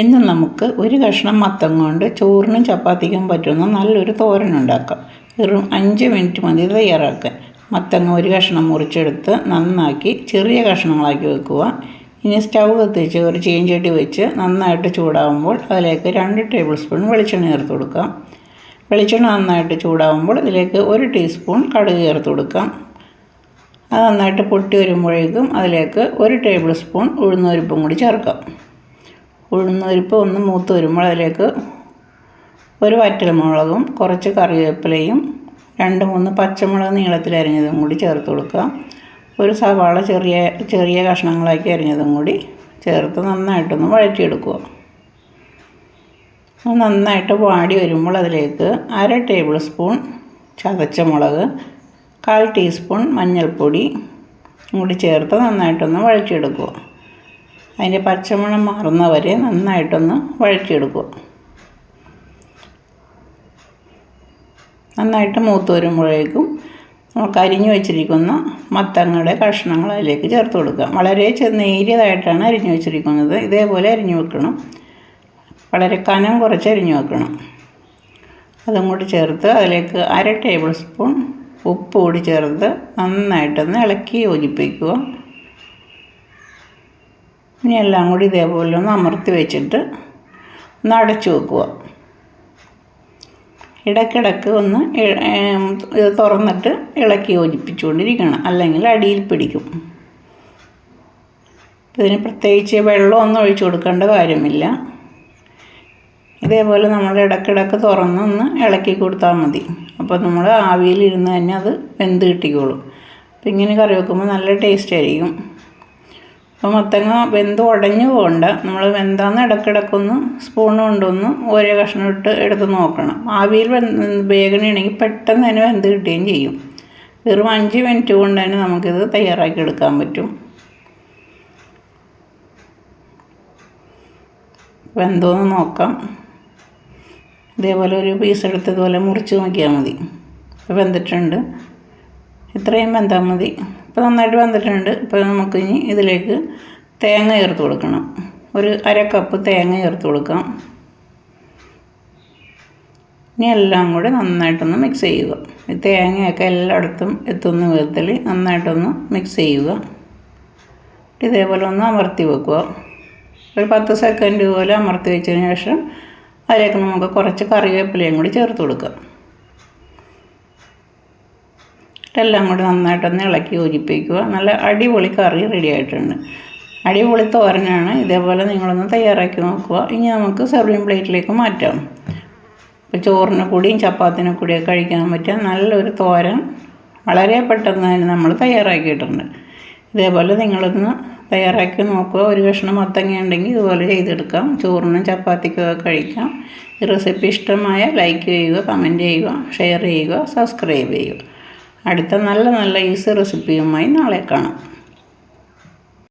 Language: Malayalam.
ഇന്ന് നമുക്ക് ഒരു കഷ്ണം മത്തം കൊണ്ട് ചോറിനും ചപ്പാത്തിക്കും പറ്റുന്ന നല്ലൊരു തോരൻ ഉണ്ടാക്കാം. വെറും അഞ്ച് മിനിറ്റ് മതി തയ്യാറാക്കാൻ. മത്തങ്ങ ഒരു കഷ്ണം മുറിച്ചെടുത്ത് നന്നാക്കി ചെറിയ കഷ്ണങ്ങളാക്കി വെക്കുക. ഇനി സ്റ്റൗ കത്തിച്ച് ഒരു ചീഞ്ചട്ടി വെച്ച് നന്നായിട്ട് ചൂടാവുമ്പോൾ അതിലേക്ക് രണ്ട് ടേബിൾ സ്പൂൺ വെളിച്ചെണ്ണ ചേർത്ത് കൊടുക്കാം. വെളിച്ചെണ്ണ നന്നായിട്ട് ചൂടാവുമ്പോൾ ഇതിലേക്ക് ഒരു ടീസ്പൂൺ കടുക് ചേർത്ത് കൊടുക്കാം. അത് നന്നായിട്ട് പൊട്ടി വരുമ്പോഴേക്കും അതിലേക്ക് ഒരു ടേബിൾ സ്പൂൺ ഉഴുന്നുപരിപ്പും കൂടി ചേർക്കാം. ഉഴുന്നുപരിപ്പ് ഒന്ന് മൂത്ത് വരുമ്പോൾ അതിലേക്ക് ഒരു വറ്റൽമുളകും കുറച്ച് കറിവേപ്പിലയും രണ്ട് മൂന്ന് പച്ചമുളക് നീളത്തിൽ അരിഞ്ഞതും കൂടി ചേർത്ത് കൊടുക്കുക. ഒരു സവാള ചെറിയ ചെറിയ കഷ്ണങ്ങളാക്കി അരിഞ്ഞതും കൂടി ചേർത്ത് നന്നായിട്ടൊന്ന് വഴറ്റിയെടുക്കുക. നന്നായിട്ട് വാടി വരുമ്പോൾ അതിലേക്ക് അര ടേബിൾ സ്പൂൺ ചതച്ച മുളക് കാൽ ടീസ്പൂൺ മഞ്ഞൾപ്പൊടി കൂടി ചേർത്ത് നന്നായിട്ടൊന്ന് വഴറ്റിയെടുക്കുക. അതിന്റെ പച്ചമണം മാറുന്ന വരെ നന്നായിട്ടൊന്ന് വഴറ്റിയെടുക്കുക. നന്നായിട്ട് മൂത്ത് വരുമ്പോഴേക്കും നമുക്ക് അരിഞ്ഞു വെച്ചിരിക്കുന്ന മത്തങ്ങളുടെ കഷ്ണങ്ങൾ അതിലേക്ക് ചേർത്ത് കൊടുക്കുക. വളരെ ചെറുനേരിയതായിട്ടാണ് അരിഞ്ഞു വെച്ചിരിക്കുന്നത്. ഇതേപോലെ അരിഞ്ഞു വെക്കണം. വളരെ കനം കുറച്ച് അരിഞ്ഞു വെക്കണം. അതും കൂടി ചേർത്ത് അതിലേക്ക് അര ടേബിൾ സ്പൂൺ ഉപ്പ് കൂടി ചേർത്ത് നന്നായിട്ടൊന്ന് ഇളക്കി യോജിപ്പിക്കുക. ഇനി എല്ലാം കൂടി ഇതേപോലെ ഒന്ന് അമർത്തി വെച്ചിട്ട് ഒന്ന് അടച്ചു വെക്കുക. ഇടയ്ക്കിടയ്ക്ക് ഒന്ന് ഇത് തുറന്നിട്ട് ഇളക്കി യോജിപ്പിച്ചുകൊണ്ടിരിക്കണം. അല്ലെങ്കിൽ അടിയിൽ പിടിക്കും. ഇതിന് പ്രത്യേകിച്ച് വെള്ളമൊന്നും ഒഴിച്ചു കൊടുക്കേണ്ട കാര്യമില്ല. ഇതേപോലെ നമ്മൾ ഇടയ്ക്കിടയ്ക്ക് തുറന്നൊന്ന് ഇളക്കി കൊടുത്താൽ മതി. അപ്പോൾ നമ്മൾ ആവിയിലിരുന്ന് തന്നെ അത് വെന്ത് കിട്ടിക്കോളും. അപ്പോൾ ഇങ്ങനെ കറി വെക്കുമ്പോൾ നല്ല ടേസ്റ്റ് ആയിരിക്കും. അപ്പോൾ മത്തങ്ങ വെന്ത് ഉടഞ്ഞു പോകണ്ട. നമ്മൾ വെന്താന്ന് ഇടക്കിടക്കൊന്ന് സ്പൂൺ കൊണ്ടൊന്ന് ഓരോ കഷ്ണം ഇട്ട് എടുത്ത് നോക്കണം. ആവിയിൽ വേഗനയാണെങ്കിൽ പെട്ടെന്ന് തന്നെ വെന്ത് കിട്ടുകയും ചെയ്യും. വെറും അഞ്ച് മിനിറ്റ് കൊണ്ട് തന്നെ നമുക്കിത് തയ്യാറാക്കി എടുക്കാൻ പറ്റും. വെന്തോന്ന് നോക്കാം. ഇതേപോലെ ഒരു പീസ് എടുത്ത് ഇതുപോലെ മുറിച്ച് നോക്കിയാൽ മതി. വെന്തിട്ടുണ്ട്. ഇത്രയും വെന്താൽ മതി. ഇപ്പോൾ നന്നായിട്ട് വന്നിട്ടുണ്ട്. ഇപ്പോൾ നമുക്കിനി ഇതിലേക്ക് തേങ്ങ ചേർത്ത് കൊടുക്കണം. ഒരു അര കപ്പ് തേങ്ങ ചേർത്ത് കൊടുക്കാം. ഇനി എല്ലാം കൂടി നന്നായിട്ടൊന്ന് മിക്സ് ചെയ്യുക. ഈ തേങ്ങയൊക്കെ എല്ലായിടത്തും എത്തുന്ന വിധത്തിൽ നന്നായിട്ടൊന്ന് മിക്സ് ചെയ്യുക. ഇതേപോലെ ഒന്ന് അമർത്തി വെക്കുക. ഒരു പത്ത് സെക്കൻഡ് പോലെ അമർത്തി വെച്ചതിന് ശേഷം അതിലേക്ക് നമുക്ക് കുറച്ച് കറിവേപ്പിലയും കൂടി ചേർത്ത് കൊടുക്കുക എല്ലാം കൂടി നന്നായിട്ടൊന്ന് ഇളക്കി യോജിപ്പിക്കുക. നല്ല അടിപൊളി കറി റെഡി ആയിട്ടുണ്ട്. അടിപൊളി തോരനാണ്. ഇതേപോലെ നിങ്ങളൊന്ന് തയ്യാറാക്കി നോക്കുക. ഇനി നമുക്ക് സെർവിങ് പ്ലേറ്റിലേക്ക് മാറ്റാം. ഇപ്പോൾ ചോറിന് കൂടിയും ചപ്പാത്തിനെ കൂടിയും കഴിക്കാൻ പറ്റിയ നല്ലൊരു തോരൻ വളരെ പെട്ടെന്ന് തന്നെ നമ്മൾ തയ്യാറാക്കിയിട്ടുണ്ട്. ഇതേപോലെ നിങ്ങളൊന്ന് തയ്യാറാക്കി നോക്കുക. ഒരു കഷ്ണം മത്തങ്ങ ഉണ്ടെങ്കിൽ ഇതുപോലെ ചെയ്തെടുക്കാം. ചോറിനും ചപ്പാത്തിക്കൊക്കെ കഴിക്കാം. ഈ റെസിപ്പി ഇഷ്ടമായ ലൈക്ക് ചെയ്യുക കമന്റ് ചെയ്യുക ഷെയർ ചെയ്യുക സബ്സ്ക്രൈബ് ചെയ്യുക. അടുത്ത നല്ല നല്ല ഈസി റെസിപ്പിയുമായി നാളെ കാണാം.